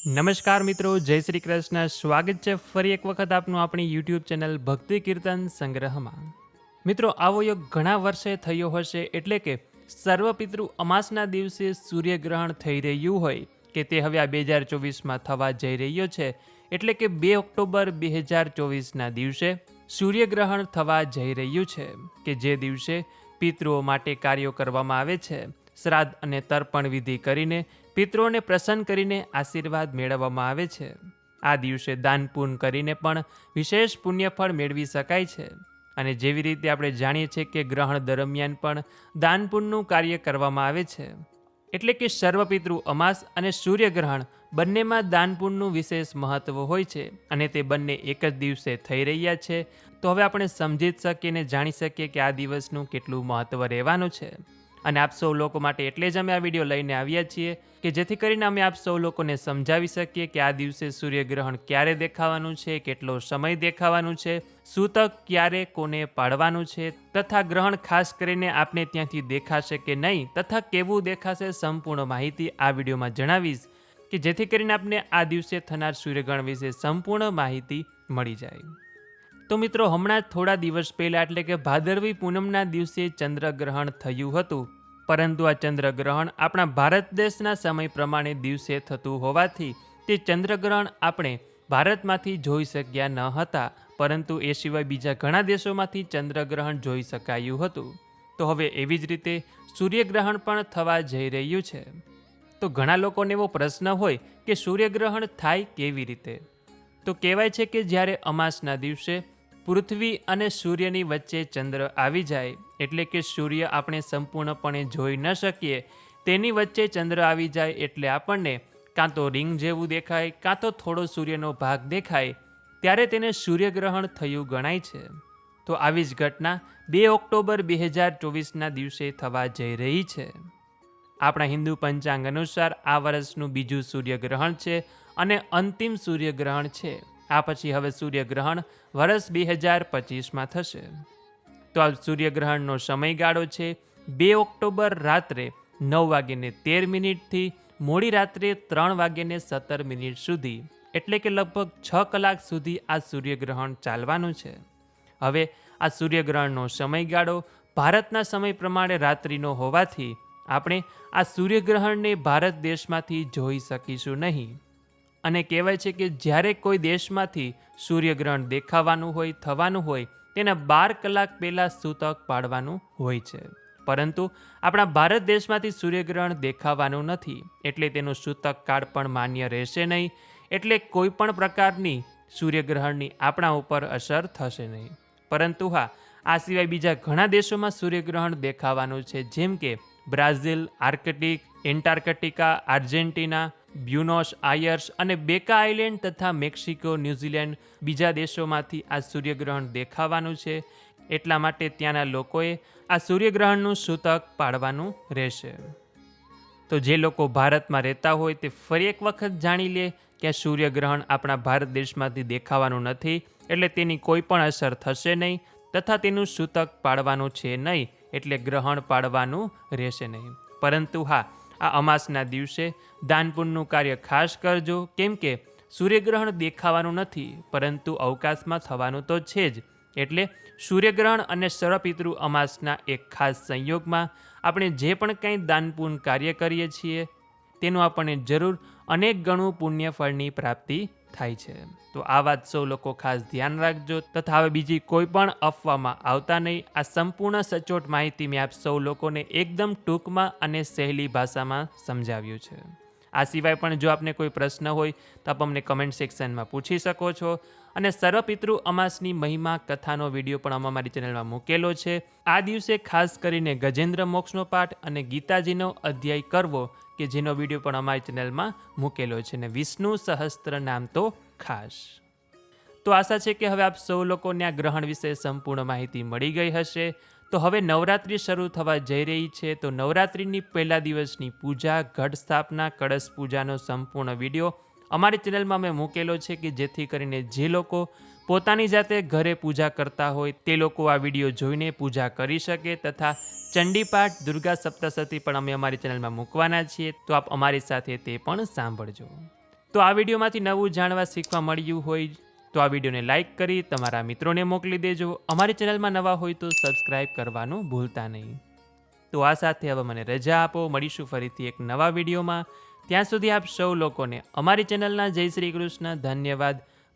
નમસ્કાર મિત્રો, જય શ્રી કૃષ્ણ. સ્વાગત છે ફરી એક વખત આપનું આપણી યુટ્યુબ ચેનલ ભક્તિ કીર્તન સંગ્રહમાં. મિત્રો, આવો યોગ ઘણા વર્ષે થયો હશે એટલે કે સર્વપિતૃ અમાસના દિવસે સૂર્યગ્રહણ થઈ રહ્યું હોય કે તે હવે આ બે હજાર ચોવીસમાં થવા જઈ રહ્યો છે એટલે કે બે ઓક્ટોબર બે હજાર ચોવીસના દિવસે સૂર્યગ્રહણ થવા જઈ રહ્યું છે કે જે દિવસે પિતૃઓ માટે કાર્યો કરવામાં આવે છે. શ્રાદ્ધ અને તર્પણ વિધિ કરીને પિતૃઓને પ્રસન્ન કરીને આશીર્વાદ મેળવવામાં આવે છે. આ દિવસે દાન કરીને પણ વિશેષ પુણ્યફળ મેળવી શકાય છે. અને જેવી રીતે આપણે જાણીએ છીએ કે ગ્રહણ દરમિયાન પણ દાન કાર્ય કરવામાં આવે છે. એટલે કે સર્વપિતૃ અમાસ અને સૂર્યગ્રહણ બંનેમાં દાન વિશેષ મહત્વ હોય છે અને તે બંને એક જ દિવસે થઈ રહ્યા છે. તો હવે આપણે સમજી શકીએ અને જાણી શકીએ કે આ દિવસનું કેટલું મહત્વ રહેવાનું છે. અને આપ સૌ લોકો માટે એટલે જ અમે આ વીડિયો લઈને આવ્યા છીએ કે જેથી કરીને અમે આપ સૌ લોકોને સમજાવી શકીએ કે આ દિવસે સૂર્યગ્રહણ ક્યારે દેખાવાનું છે, કેટલો સમય દેખાવાનું છે, સૂતક ક્યારે કોને પાડવાનું છે, તથા ગ્રહણ ખાસ કરીને આપને ત્યાંથી દેખાશે કે નહીં, તથા કેવું દેખાશે સંપૂર્ણ માહિતી આ વિડીયોમાં જણાવીશ કે જેથી કરીને આપને આ દિવસે થનાર સૂર્યગ્રહણ વિશે સંપૂર્ણ માહિતી મળી જાય. તો મિત્રો, હમણાં થોડા દિવસ પહેલાં એટલે કે ભાદરવી પૂનમના દિવસે ચંદ્રગ્રહણ થયું હતું. પરંતુ આ ચંદ્રગ્રહણ આપણા ભારત દેશના સમય પ્રમાણે દિવસે થતું હોવાથી તે ચંદ્રગ્રહણ આપણે ભારતમાંથી જોઈ શક્યા ન હતા. પરંતુ એ સિવાય બીજા ઘણા દેશોમાંથી ચંદ્રગ્રહણ જોઈ શકાયું હતું. તો હવે એવી જ રીતે સૂર્યગ્રહણ પણ થવા જઈ રહ્યું છે. તો ઘણા લોકોને એવો પ્રશ્ન હોય કે સૂર્યગ્રહણ થાય કેવી રીતે? તો કહેવાય છે કે જ્યારે અમાસના દિવસે પૃથ્વી અને સૂર્યની વચ્ચે ચંદ્ર આવી જાય એટલે કે સૂર્ય આપણે સંપૂર્ણપણે જોઈ ન શકીએ, તેની વચ્ચે ચંદ્ર આવી જાય એટલે આપણને કાં તો રિંગ જેવું દેખાય, કાં તો થોડો સૂર્યનો ભાગ દેખાય, ત્યારે તેને સૂર્યગ્રહણ થયું ગણાય છે. તો આવી જ ઘટના બે ઓક્ટોબર બે હજાર ચોવીસના દિવસે થવા જઈ રહી છે. આપણા હિન્દુ પંચાંગ અનુસાર આ વર્ષનું બીજું સૂર્યગ્રહણ છે અને અંતિમ સૂર્યગ્રહણ છે. આ પછી હવે સૂર્યગ્રહણ વર્ષ બે હજાર પચીસમાં થશે. તો આ સૂર્યગ્રહણનો સમયગાળો છે બે ઓક્ટોબર રાત્રે નવ વાગ્યે તેર મિનિટથી, મોડી રાત્રે ત્રણ વાગ્યે સત્તર મિનિટ સુધી. એટલે કે લગભગ છ કલાક સુધી આ સૂર્યગ્રહણ ચાલવાનું છે. હવે આ સૂર્યગ્રહણનો સમયગાળો ભારતના સમય પ્રમાણે રાત્રિનો હોવાથી આપણે આ સૂર્યગ્રહણને ભારત દેશમાંથી જોઈ શકીશું નહીં. અને કહેવાય છે કે જ્યારે કોઈ દેશમાંથી સૂર્યગ્રહણ દેખાવાનું હોય, થવાનું હોય, તેના બાર કલાક પહેલાં સૂતક પાડવાનું હોય છે. પરંતુ આપણા ભારત દેશમાંથી સૂર્યગ્રહણ દેખાવાનું નથી, એટલે તેનું સૂતક કાળ પણ માન્ય રહેશે નહીં, એટલે કોઈ પણ પ્રકારની સૂર્યગ્રહણની આપણા ઉપર અસર થશે નહીં. પરંતુ હા, આ સિવાય બીજા ઘણા દેશોમાં સૂર્યગ્રહણ દેખાવાનું છે, જેમ કે Brazil, Arctic, Antarctica, Argentina Buenos Aires અને બેકા આઇલેન્ડ તથા મેક્સિકો, ન્યૂઝીલેન્ડ બીજા દેશોમાંથી આ સૂર્યગ્રહણ દેખાવાનું છે. એટલા માટે ત્યાંના લોકોએ આ સૂર્યગ્રહણનું સૂતક પાડવાનું રહેશે. તો જે લોકો ભારતમાં રહેતા હોય તે ફરી એક વખત જાણી લે કે આ સૂર્યગ્રહણ આપણા ભારત દેશમાંથી દેખાવાનું નથી, એટલે તેની કોઈ પણ અસર થશે નહીં તથા તેનું સૂતક પાડવાનું છે નહીં, એટલે ગ્રહણ પાડવાનું રહેશે નહીં. પરંતુ હા આ અમાસના દિવસે દાનપુણનું કાર્ય ખાસ કરજો. કેમ કે સૂર્યગ્રહણ દેખાવાનું નથી, પરંતુ અવકાશમાં થવાનું તો છે જ. એટલે સૂર્યગ્રહણ અને સર્વપિતૃ અમાસના એક ખાસ સંયોગમાં આપણે જે પણ કંઈ દાનપૂર્ણ કાર્ય કરીએ છીએ, તેનું આપણને જરૂર અનેક ગણું પુણ્ય ફળની પ્રાપ્તિ થાય છે. તો આ વાત સૌ લોકો ખાસ ધ્યાન રાખજો તથા હવે બીજી કોઈ પણ અફવામાં આવતા નહીં. આ સંપૂર્ણ સચોટ માહિતી મેં આપ સૌ લોકોને એકદમ ટૂંકમાં અને સહેલી ભાષામાં સમજાવ્યું છે. આ સિવાય પણ જો આપને કોઈ પ્રશ્ન હોય તો આપ અમને કમેન્ટ સેક્શનમાં પૂછી શકો છો. અને સર્વપિતૃ અમાસની મહિમા કથાનો વીડિયો પણ અમે અમારી ચેનલમાં મૂકેલો છે. આ દિવસે ખાસ કરીને ગજેન્દ્ર મોક્ષનો પાઠ અને ગીતાજીનો અધ્યાય કરવો કે જેનો વીડિયો પણ અમારી ચેનલમાં મૂકેલો છે ને વિષ્ણુ સહસ્ત્ર નામ તો ખાસ. તો આશા છે કે હવે આપ સૌ લોકોને આ ગ્રહણ વિશે સંપૂર્ણ માહિતી મળી ગઈ હશે. તો હવે નવરાત્રિ શરૂ થવા જઈ રહી છે. તો નવરાત્રિની પહેલા દિવસની પૂજા, ઘટ સ્થાપના, કળશ પૂજાનો સંપૂર્ણ વીડિયો અમારી ચેનલમાં મેં મૂકેલો છે કે જેથી કરીને જે લોકો પોતાની જાતે ઘરે પૂજા કરતા હોય તે લોકો આ વીડિયો જોઈને પૂજા કરી શકે તથા ચંડીપાઠ, દુર્ગા સપ્તસતી પણ અમે અમારી ચેનલમાં મૂકવાના છીએ, તો આપ અમારી સાથે તે પણ સાંભળજો. તો આ વિડીયોમાંથી નવું જાણવા શીખવા મળ્યું હોય તો આ વિડીયોને લાઇક કરી તમારા મિત્રોને મોકલી દેજો. અમારી ચેનલમાં નવા હોય તો સબસ્ક્રાઇબ કરવાનું ભૂલતા નહીં. તો આ સાથે હવે મને રજા આપો. મળીશું ફરીથી એક નવા વિડીયોમાં. ત્યાં સુધી આપ સૌ લોકોને અમારી ચેનલના જય શ્રી કૃષ્ણ. ધન્યવાદ.